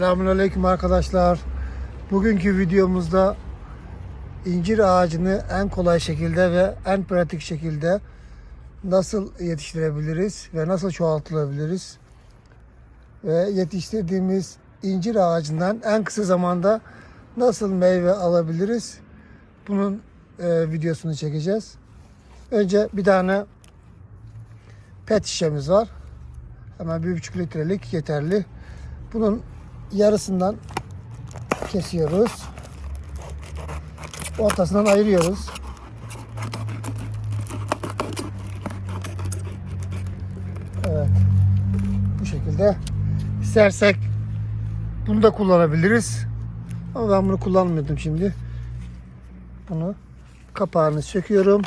Selamünaleyküm arkadaşlar. Bugünkü videomuzda incir ağacını en kolay şekilde ve en pratik şekilde nasıl yetiştirebiliriz ve nasıl çoğaltılabiliriz ve yetiştirdiğimiz incir ağacından en kısa zamanda nasıl meyve alabiliriz bunun e, videosunu çekeceğiz. Önce bir tane pet şişemiz var. Hemen bir buçuk litrelik yeterli. Bunun yarısından kesiyoruz. Ortasından ayırıyoruz. Evet. Bu şekilde. İstersek bunu da kullanabiliriz. Ama ben bunu kullanmıyordum şimdi. Bunu kapağını söküyorum.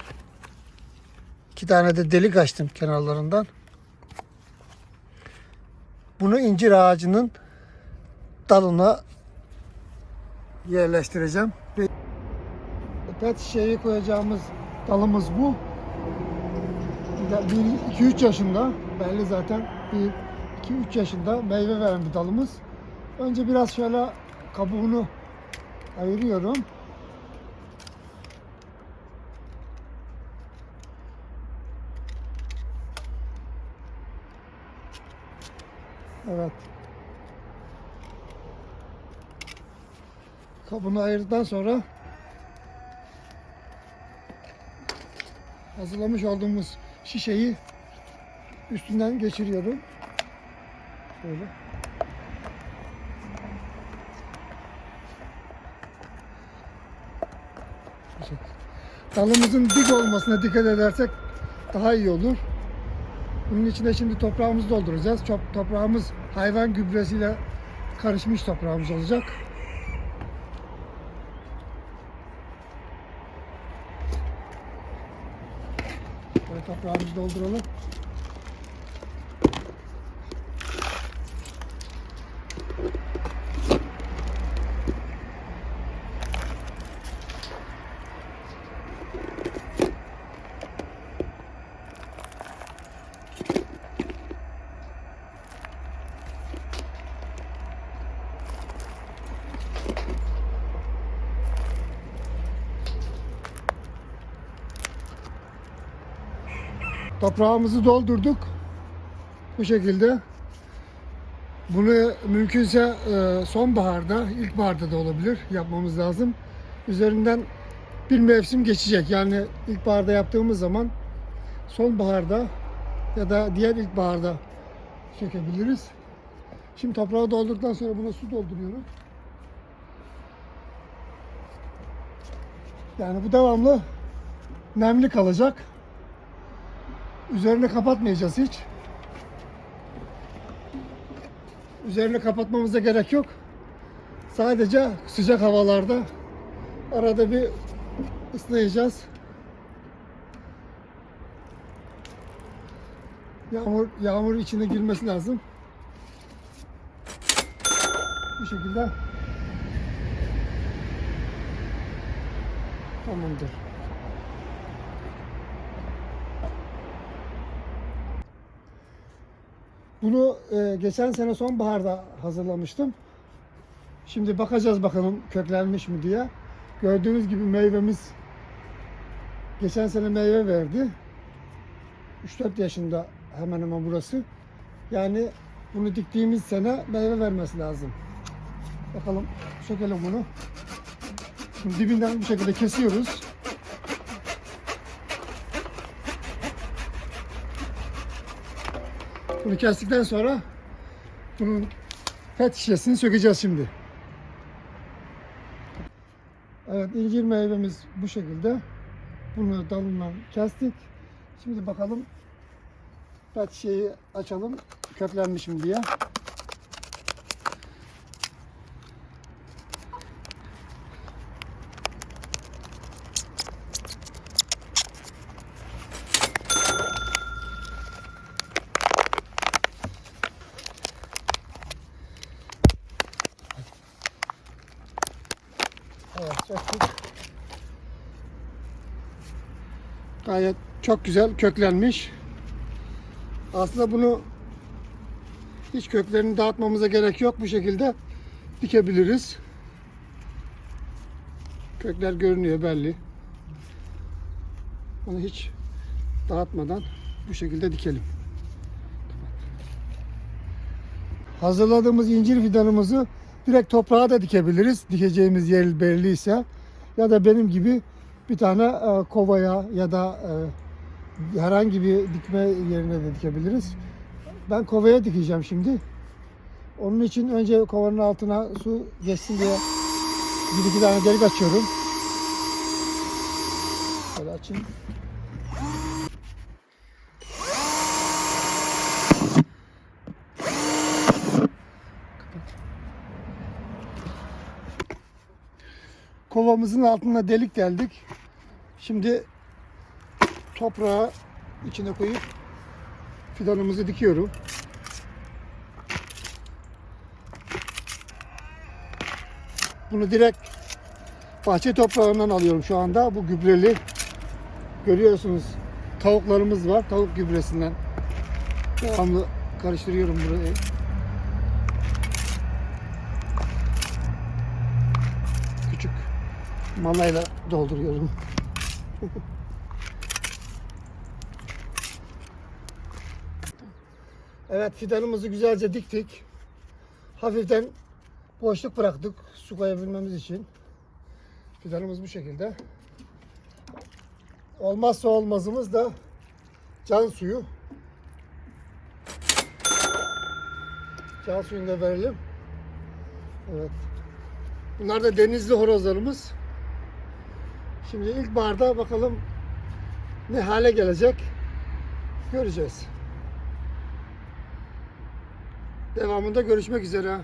İki tane de delik açtım kenarlarından. Bunu incir ağacının dalına yerleştireceğim. Pet şişeyi koyacağımız dalımız bu. 1-2-3 yaşında belli zaten 1-2-3 yaşında meyve veren bir dalımız. Önce biraz şöyle kabuğunu ayırıyorum. Evet. Kabını ayırdıktan sonra hazırlamış olduğumuz şişeyi üstünden geçiriyorum. Şöyle. Dalımızın dik olmasına dikkat edersek daha iyi olur. Bunun içine şimdi toprağımızı dolduracağız. Çok toprağımız hayvan gübresiyle karışmış toprağımız olacak. Toprağımızı dolduralım. Toprağımızı doldurduk. Bu şekilde. Bunu mümkünse e, sonbaharda, ilkbaharda da olabilir yapmamız lazım. Üzerinden bir mevsim geçecek. Yani ilkbaharda yaptığımız zaman sonbaharda ya da diğer ilkbaharda çekebiliriz. Şimdi toprağı doldurduktan sonra buna su dolduruyorum. Yani bu devamlı nemli kalacak. Üzerini kapatmayacağız hiç. Üzerini kapatmamıza gerek yok. Sadece sıcak havalarda arada bir ıslayacağız. Yağmur yağmur içine girmesi lazım. Bu şekilde tamamdır. Bunu e, geçen sene sonbaharda hazırlamıştım. Şimdi bakacağız bakalım köklenmiş mi diye. Gördüğünüz gibi meyvemiz geçen sene meyve verdi. 3-4 yaşında hemen hemen burası. Yani bunu diktiğimiz sene meyve vermesi lazım. Bakalım sökelim bunu. Şimdi dibinden bu şekilde kesiyoruz. Bunu kestikten sonra bunun pet şişesini sökeceğiz şimdi. Evet incir meyvemiz bu şekilde. Bunu dalından kestik. Şimdi bakalım pet şişeyi açalım köklenmiş mi diye. Gayet çok güzel köklenmiş. Aslında bunu hiç köklerini dağıtmamıza gerek yok bu şekilde. dikebiliriz. Kökler görünüyor belli. Onu hiç dağıtmadan bu şekilde dikelim. Hazırladığımız incir fidanımızı direkt toprağa da dikebiliriz. Dikeceğimiz yer belliyse. Ya da benim gibi bir tane e, kovaya ya da e, herhangi bir dikme yerine de dikebiliriz. Ben kovaya dikeceğim şimdi. Onun için önce kovanın altına su geçsin diye bir iki tane delik açıyorum. Böyle açayım. Kovamızın altına delik deldik. Şimdi toprağı içine koyup fidanımızı dikiyorum. Bunu direkt bahçe toprağından alıyorum şu anda. Bu gübreli. Görüyorsunuz tavuklarımız var. Tavuk gübresinden. Devamlı karıştırıyorum burayı. Malayla dolduruyorum. Evet fidanımızı güzelce diktik. Hafiften boşluk bıraktık su koyabilmemiz için. Fidanımız bu şekilde. Olmazsa olmazımız da can suyu. Can suyunu da verelim. Evet. Bunlar da denizli horozlarımız. Şimdi ilk barda bakalım ne hale gelecek göreceğiz. Devamında görüşmek üzere.